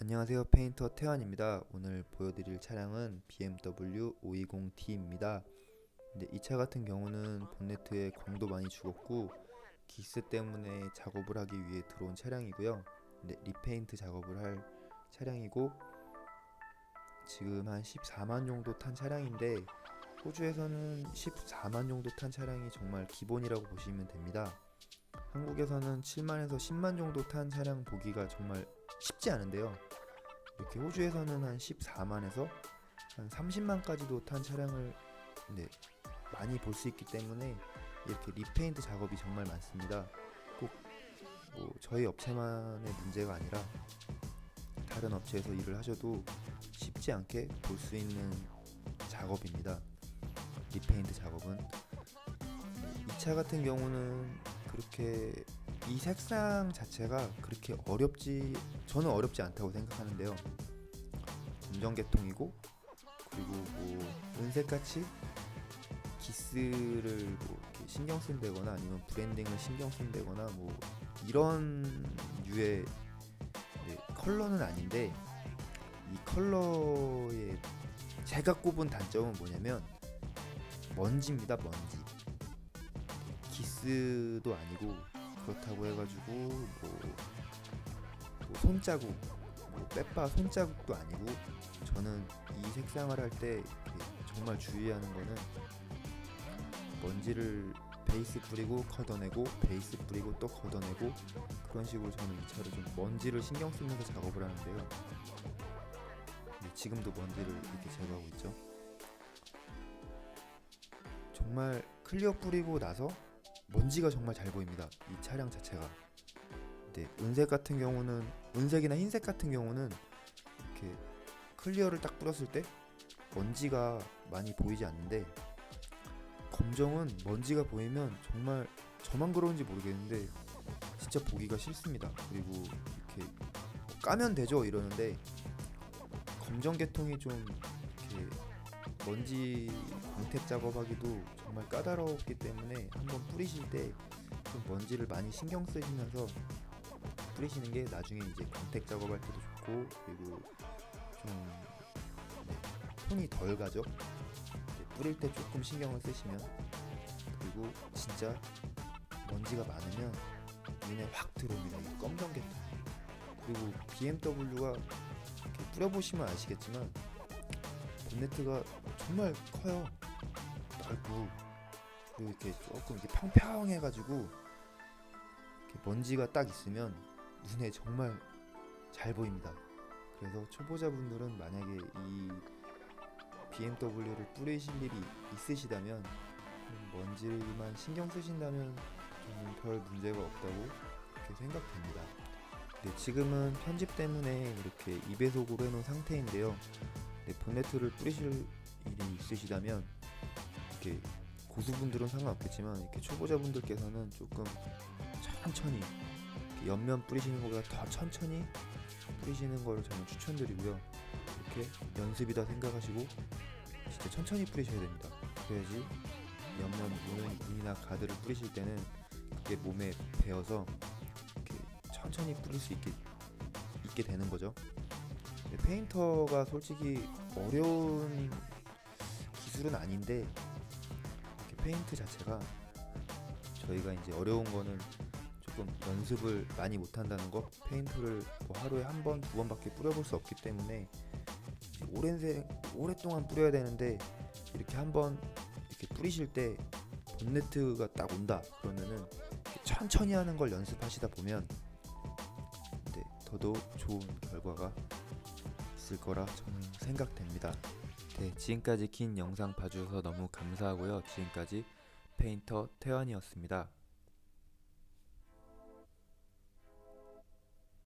안녕하세요. 페인터 태환입니다. 오늘 보여드릴 차량은 BMW 520D입니다. 근데 이차 같은 경우는 본네트에 광도 많이 죽었고 기스 때문에 작업을 하기 위해 들어온 차량이고요. 리페인트 작업을 할 차량이고 지금 한 14만 정도 탄 차량인데 호주에서는 14만 정도 탄 차량이 정말 기본이라고 보시면 됩니다 한국에서는 7만에서 10만 정도 탄 차량 보기가 정말 쉽지 않은데요. 이렇게 호주에서는 한 14만에서 한 30만까지도 탄 차량을 네, 많이 볼 수 있기 때문에 이렇게 리페인트 작업이 정말 많습니다. 꼭 뭐 저희 업체만의 문제가 아니라 다른 업체에서 일을 하셔도 쉽지 않게 볼 수 있는 작업입니다. 리페인트 작업은 이 차 같은 경우는 그렇게 이 색상 자체가 그렇게 어렵지 저는 어렵지 않다고 생각하는데요. 검정계통이고 그리고 뭐 은색같이 기스를 뭐 이렇게 신경 쓴다거나 아니면 브랜딩을 신경 쓴다거나 뭐 이런 유의 네, 컬러는 아닌데 이 컬러의 제가 꼽은 단점은 뭐냐면 먼지입니다 먼지 기스도 아니고 그렇다고 해가지고 뭐, 뭐 손자국, 뭐 빼빠 손자국도 아니고 저는 이 색상을 할 때 정말 주의하는 거는 먼지를 베이스 뿌리고 걷어내고 베이스 뿌리고 또 걷어내고 그런 식으로 저는 이 차를 좀 먼지를 신경 쓰면서 작업을 하는데요. 네, 지금도 먼지를 이렇게 제거하고 있죠. 정말 클리어 뿌리고 나서 먼지가 정말 잘 보입니다. 이 차량 자체가. 네, 은색 같은 경우는 은색이나 흰색 같은 경우는 이렇게 클리어를 딱 뿌렸을 때 먼지가 많이 보이지 않는데 검정은 먼지가 보이면 정말 저만 그런지 모르겠는데 진짜 보기가 싫습니다. 그리고 이렇게 까면 되죠 이러는데 검정 계통이 좀 이렇게 먼지 광택 작업하기도 정말 까다롭기 때문에 한번 뿌리실 때 좀 먼지를 많이 신경 쓰시면서 뿌리시는 게 나중에 이제 광택 작업할 때도 좋고 그리고 좀 네, 손이 덜 가죠. 뿌릴 때 조금 신경을 쓰시면 그리고 진짜 먼지가 많으면 눈에 확 들어옵니다. 이 검정 계통. 그리고 BMW가 뿌려보시면 아시겠지만 본네트가 정말 커요. 넓고 이렇게 조금 이렇게 평평해가지고 이렇게 먼지가 딱 있으면 눈에 정말 잘 보입니다. 그래서 초보자분들은 만약에 이 BMW를 뿌리실 일이 있으시다면 좀 먼지만 신경 쓰신다면 저는 별 문제가 없다고 그렇게 생각됩니다. 네, 지금은 편집 때문에 이렇게 2배속으로 해놓은 상태인데요. 네, 본네트를 뿌리실 일이 있으시다면 이렇게 고수분들은 상관없겠지만 이렇게 초보자분들께서는 조금 천천히 옆면 뿌리시는 것보다 더 천천히 뿌리시는 거를 저는 추천드리고요. 이렇게 연습이다 생각하시고 진짜 천천히 뿌리셔야 됩니다. 그래야지 옆면 문, 문이나 가드를 뿌리실 때는 그게 몸에 배어서 이렇게 천천히 뿌릴 수 있게 있게 되는 거죠. 네, 페인터가 솔직히 어려운 기술은 아닌데 페인트 자체가 저희가 이제 어려운 거는 조금 연습을 많이 못 한다는 거 페인트를 뭐 하루에 한 번, 두 번밖에 뿌려볼 수 없기 때문에 오랜 세, 오랫동안 뿌려야 되는데 이렇게 한번 이렇게 뿌리실 때 본네트가 딱 온다 그러면은 천천히 하는 걸 연습하시다 보면 네, 더더욱 좋은 결과가 있을 거라 저는 생각됩니다. 네, 지금까지 긴 영상 봐주셔서 너무 감사하고요. 지금까지 페인터 태환이었습니다.